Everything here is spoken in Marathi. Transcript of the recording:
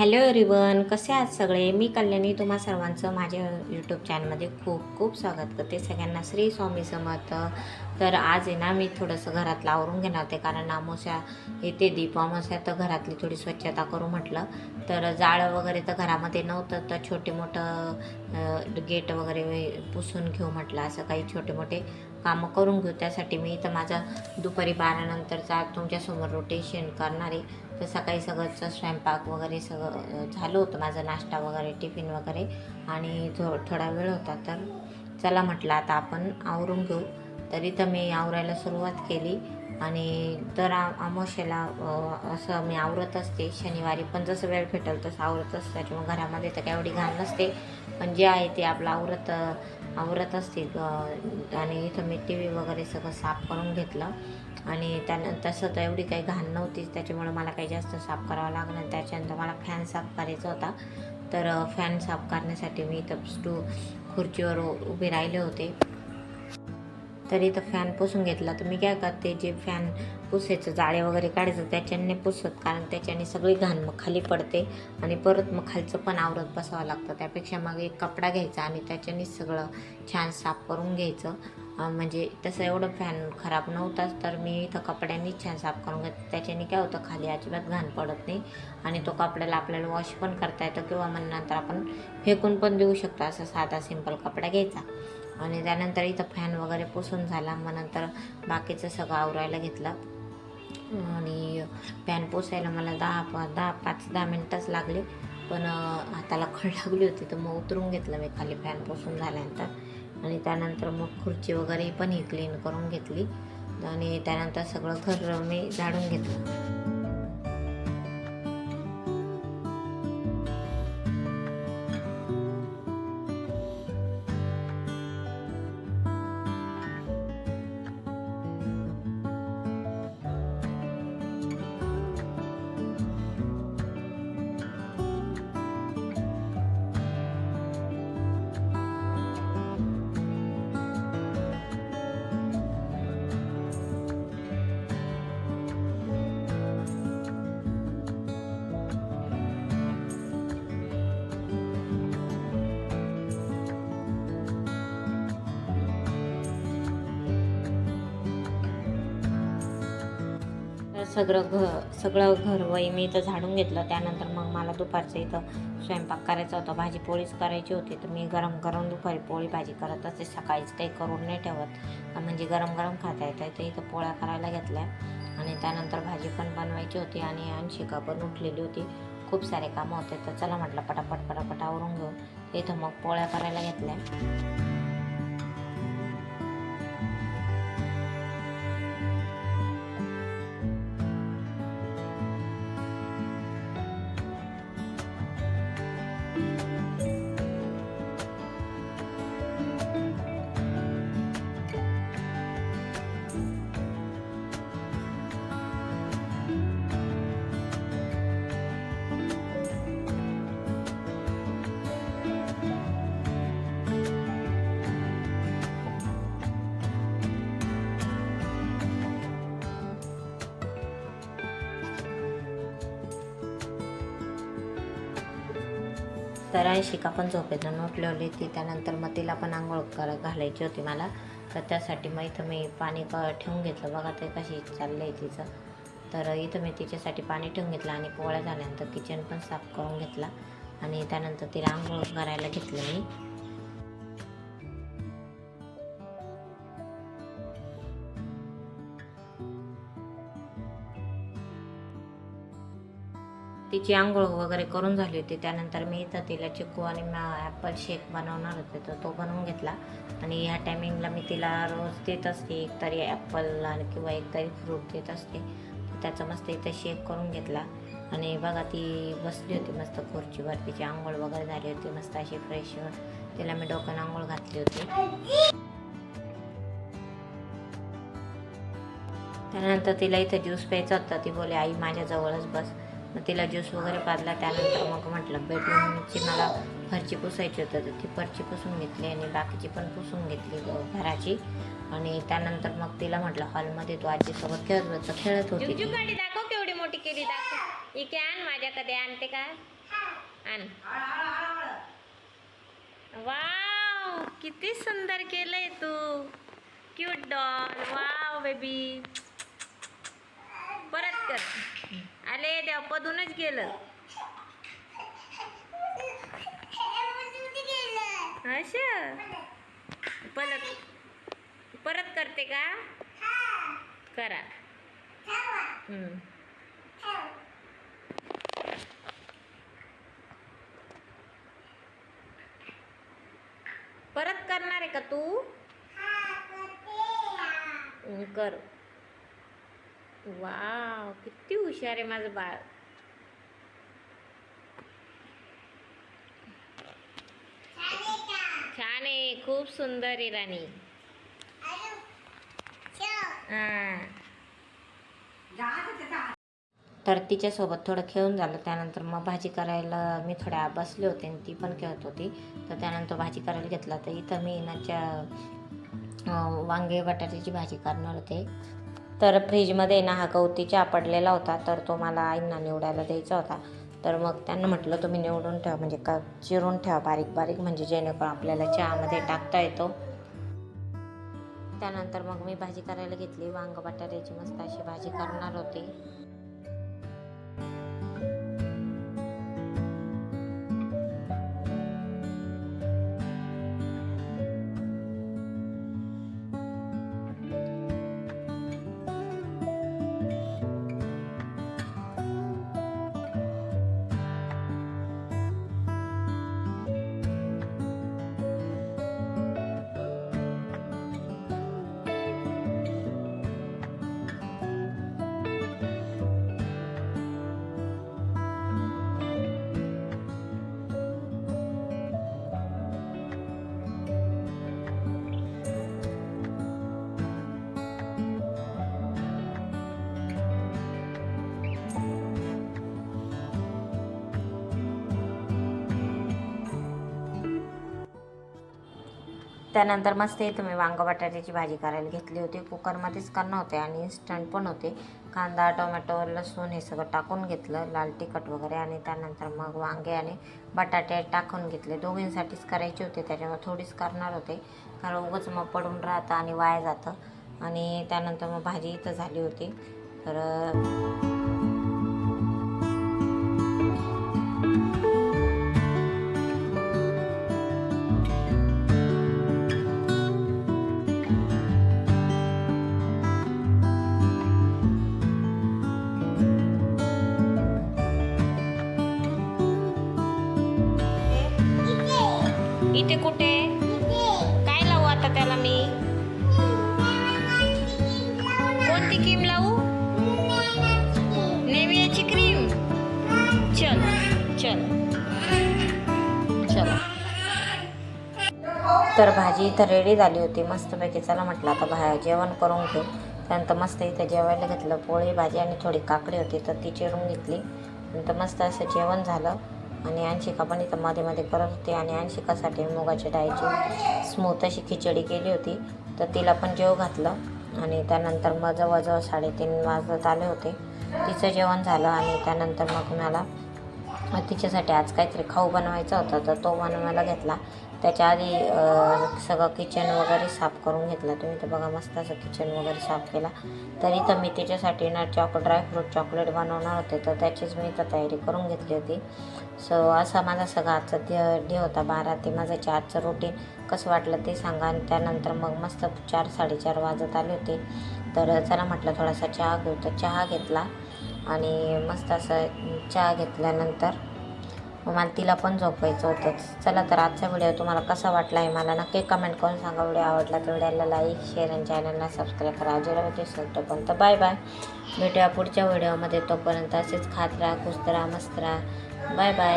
हॅलो एव्हरीवन कसे आहात सगळे? मी कल्याणी तुम्हा सर्वांचं माझ्या यूट्यूब चॅनलमध्ये खूप खूप स्वागत करते. सगळ्यांना श्री स्वामी समर्थ. तर आज आहे ना मी थोडंसं घरातलं आवरून घेणार होते कारण अमावस्या येते दीप अमावस्या तर घरातली थोडी स्वच्छता करू म्हटलं. तर जाळं वगैरे तर घरामध्ये नव्हतं तर छोटे मोठं गेट वगैरे पुसून घेऊ म्हटलं असं काही छोटे मोठे कामं करून घेऊ. त्यासाठी मी इथं माझा दुपारी बारानंतरचा तुमच्यासमोर रोटेशन करणार आहे. तर सकाळी सगळंच स्वयंपाक वगैरे सगळं झालं होतं माझा नाश्ता वगैरे टिफिन वगैरे. आणि थो थोडा वेळ होता तर चला म्हटलं आता आपण आवरून घेऊ. तर इथं मी आवरायला सुरुवात केली. आणि दर अमावश्याला अमावस्येला असं मी आवरत असते. शनिवारी पण जसं वेळ भेटेल तसं आवरत असतं. त्याच्यामुळे घरामध्ये तर काय एवढी घाण नसते. पण जे आहे ते आपलं आवरत आवरत असते. आणि इथं मी टी व्ही वगैरे सगळं साफ करून घेतलं. आणि त्यानं तसं तर एवढी काही घाण नव्हतीच त्याच्यामुळे मला काही जास्त साफ करावं लागलं त्याच्यानंतर मला फॅन साफ करायचा होता. तर फॅन साफ करण्यासाठी मी इथं स्टू खुर्चीवर उभे राहिले होते. तर इथं फॅन पुसून घेतला. तर मी काय करते जे फॅन पुसायचं जाळे वगैरे काढायचं त्याच्याने पुसत. कारण त्याच्याने सगळी घाण मग खाली पडते आणि परत मग खालचं पण आवरत बसावं लागतं. त्यापेक्षा मग एक कपडा घ्यायचा आणि त्याच्याने सगळं छान साफ करून घ्यायचं. म्हणजे तसं एवढं फॅन खराब नव्हताच तर मी इथं कपड्यांनीच छान साफ करून घेत. त्याच्याने काय होतं खाली अजिबात घाण पडत नाही. आणि तो कपड्याला आपल्याला वॉश पण करता येतो किंवा मग नंतर आपण फेकून पण देऊ शकतो. असा साधा सिंपल कपडा घ्यायचा. आणि त्यानंतर इथं फॅन वगैरे पुसून झाला. मग नंतर बाकीचं सगळं आवरायला घेतलं. आणि फॅन पोसायला मला दहा पा दहा पाच दहा मिनटंच लागले. पण हाताला खळ लागली होती तर मग उतरून घेतलं मी खाली फॅन पोसून झाल्यानंतर. आणि त्यानंतर मग खुर्ची वगैरे पण ही क्लीन करून घेतली. आणि त्यानंतर सगळं घर मी झाडून घेतलं. सगळं घ सगळं घरवाई मी इथं झाडून घेतलं. त्यानंतर मग मला दुपारचं इथं स्वयंपाक करायचा होता. भाजी पोळीच करायची होती. तर मी गरम गरम दुपारी पोळी भाजी करत असते सकाळीच काही करून नाही ठेवत. म्हणजे गरम गरम खाता येतं तर इथं पोळ्या करायला घेतल्या. आणि त्यानंतर भाजी पण बनवायची होती. आणि अंशिका पण उठलेली होती. खूप सारे कामं होते. तर चला म्हटलं पटापट पटापट आवरून घेऊ. इथं मग पोळ्या करायला घेतल्या. तर शिका पण झोपेतून उठलेली ती त्यानंतर मग तिला पण आंघोळ कर घालायची होती मला. तर त्यासाठी मग इथं मी पाणी क ठेवून घेतलं. बघा ते कशी चाललं आहे तिचं. तर इथं मी तिच्यासाठी पाणी ठेवून घेतलं आणि पोळ्या झाल्यानंतर किचन पण साफ करून घेतला. आणि त्यानंतर तिला आंघोळ करायला घेतलं मी. तिची आंघोळ वगैरे करून झाली होती. त्यानंतर मी इथं तिला चिकू आणि ॲपल शेक बनवणार होते. तर तो बनवून घेतला. आणि ह्या टायमिंगला मी तिला रोज देत असते. एक तरी ॲपल आणि किंवा एक तरी फ्रूट देत असते. त्याचा मस्त इथं शेक करून घेतला. आणि बघा ती बसली होती मस्त खुर्चीवर तिची आंघोळ वगैरे झाली होती. मस्त अशी फ्रेश तिला मी डोक्यान आंघोळ घातली होती. त्यानंतर तिला इथं ज्यूस प्यायचा होता. ती बोले आई माझ्याजवळच बस. मग तिला ज्यूस वगैरे पाजला त्यानंतर मग म्हटलं बेडरूमची मला फरची पुसायची होतं तर ती फरची पुसून घेतली आणि बाकीची पण पुसून घेतली घराची. आणि त्यानंतर मग तिला म्हटलं हॉलमध्ये तू आजीसोबत खेळत बस खेळत होती गाडी दाखव केवढी मोठी केली दाखव. इके आण माझ्याकडे आणते का? आण. वाव किती सुंदर केलंय तू. क्यूट डॉल वाव बेबी परत कर. आले देव पदूनच गेलं. असं परत परत करते का? करा. परत करणार आहे का तू? कर. वाव किती हुशार आहे माझं बाळ. छान आहे खूप सुंदर आहे राणी. तर तिच्यासोबत थोडं खेळून झालं त्यानंतर मग भाजी करायला मी थोड्या बसले होते आणि ती पण खेळत होती. तर त्यानंतर भाजी करायला घेतला. तर इथं मी नाच्या अं, वांगे बटाट्याची भाजी करणार होते. तर फ्रीजमध्ये ना हा गवती चहा पडलेला होता तर तो मला आईंना निवडायला द्यायचा होता. तर मग त्यांना म्हटलं तुम्ही निवडून ठेवा म्हणजे का चिरून ठेवा बारीक बारीक म्हणजे जेणेकरून आपल्याला चहामध्ये टाकता येतो. त्यानंतर मग मी भाजी करायला घेतली. वांग बटाट्याची मस्त अशी भाजी करणार होती. त्यानंतर मस्त इथं मी वांग बटाट्याची भाजी करायला घेतली होती. कुकरमध्येच करणार होते आणि इन्स्टंट पण होते. कांदा टोमॅटो लसूण हे सगळं टाकून घेतलं लाल तिखट वगैरे आणि त्यानंतर मग वांगे आणि बटाटे टाकून घेतले. दोघींसाठीच करायचे होते त्याच्यामुळे थोडीच करणार होते. कारण उगाच मग पडून राहतं आणि वाया जातं. आणि त्यानंतर मग भाजी इथं झाली होती. तर इथे कुठे? काय लावू आता त्याला मी? कोणती क्रीम लावू? नेवियाची क्रीम. चल चल. चल. तर भाजी इथं रेडी झाली होती. मस्तपैकी चला म्हटलं आता बाहेर जेवण करून घेऊ. त्यानंतर मस्त इथं जेवायला घेतलं पोळी भाजी आणि थोडी काकडी होती तर ती चिरून घेतली. नंतर मस्त असं जेवण झालं. आणि अंशिका पण इथं मध्ये मध्ये करत होती आणि अंशिकासाठी मुगाच्या डाळीची स्मूथ अशी खिचडी केली होती. तर तिला पण जेव घातलं आणि त्यानंतर मग जवळजवळ साडेतीन वाजत आले होते. तिचं जेवण झालं आणि त्यानंतर मग मला तिच्यासाठी आज काहीतरी खाऊ बनवायचा होता तर तो बनवायला घेतला. त्याच्या आधी सगळं किचन वगैरे साफ करून घेतला. तुम्ही तर बघा मस्त असं किचन वगैरे साफ केला. तर इथं मी त्याच्यासाठी ना चॉक ड्रायफ्रूट चॉकलेट बनवणार होते. तर त्याचीच मी इथं तयारी करून घेतली होती. सो असा माझा सगळा आजचा डे डे होता बारा. ते माझं आजचं रुटीन कसं वाटलं ते सांगा. आणि त्यानंतर मग मस्त चार साडेचार वाजत आले होते. तर चला म्हटलं थोडासा चहा घेऊ. तर चहा घेतला. आणि मस्त असं चहा घेतल्यानंतर मग मला तिला पण झोपायचं होतं. चला तर आजचा व्हिडिओ तुम्हाला कसा वाटला आहे मला नक्की कमेंट करून सांगा. व्हिडिओ आवडला तर व्हिडिओला लाईक शेअर आणि चॅनलला सबस्क्राईब करा. अजून सांगतो पण तर बाय बाय भेटूया पुढच्या व्हिडिओमध्ये. तोपर्यंत असेच खात राहा खुस्त राहा मस्त राहा. Bye bye